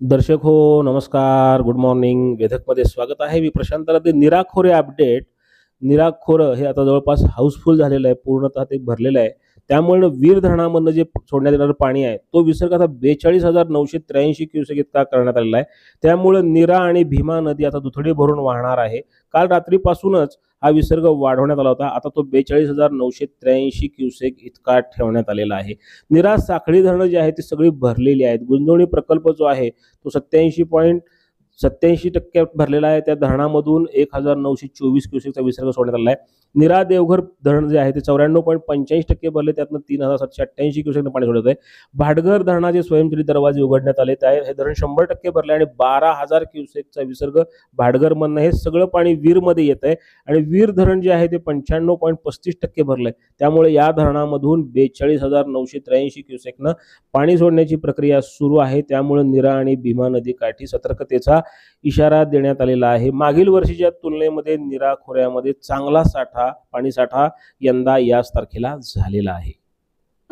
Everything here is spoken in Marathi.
दर्शक हो नमस्कार. गुड मॉर्निंग वेधकमध्ये स्वागत आहे. मी प्रशांतला ते निराखोरे अपडेट निराखोरं हे आता जवळपास हाऊसफुल झालेलं आहे. पूर्णतः ते भरलेलं आहे. त्यामुळे वीर धरणामधनं जे सोडण्यात येणारं पाणी आहे तो विसर्ग आता बेचाळीस हजार नऊशे त्र्याऐंशी क्युसेक इतका करण्यात आलेला आहे. त्यामुळं निरा आणि भीमा नदी आता दुथडी भरून वाहणार आहे. काल रात्रीपासूनच हा विसर्ग वाढवण्यात आला होता. आता तो बेचाळीस हजार नऊशे त्र्याऐंशी क्युसेक इतका ठेवण्यात आलेला आहे. निरा साखळी धरणं जी आहे ती सगळी भरलेली आहेत. गुंजवणी प्रकल्प जो आहे तो सत्याऐंशी पॉईंट सत्याऐंशी टक्के भरलेला आहे. त्या धरणामधून एक हजार नऊशे चोवीस क्युसेकचा विसर्ग सोडण्यात आला आहे. निरा देवघर धरण जे आहे ते चौऱ्याण्णव पॉईंट पंच्याऐंशी टक्के भरले. त्यातनं तीन हजार सातशे अठ्ठ्याऐंशी क्युसेकनं पाणी सोडत आहे. भाटघर धरणाचे स्वयंचलित दरवाजे उघडण्यात आले आहे. हे धरण शंभर टक्के भरले आणि बारा हजार क्युसेकचा विसर्ग भाटघरमधनं हे सगळं पाणी वीरमध्ये येत आहे. आणि वीर धरण जे आहे ते पंच्याण्णव पॉईंट पस्तीस टक्के भरलं आहे त्यामुळे या धरणामधून बेचाळीस हजार नऊशे त्र्याऐंशी क्युसेकनं पाणी सोडण्याची प्रक्रिया सुरू आहे. त्यामुळे निरा आणि भीमा नदी काठी सतर्कतेचा इशारा देण्यात आलेला आहे. मागील वर्षीच्या तुलनेमध्ये निरा खोऱ्यामध्ये चांगला साठा पाणी साठा यंदा याच तारखेला झालेला आहे.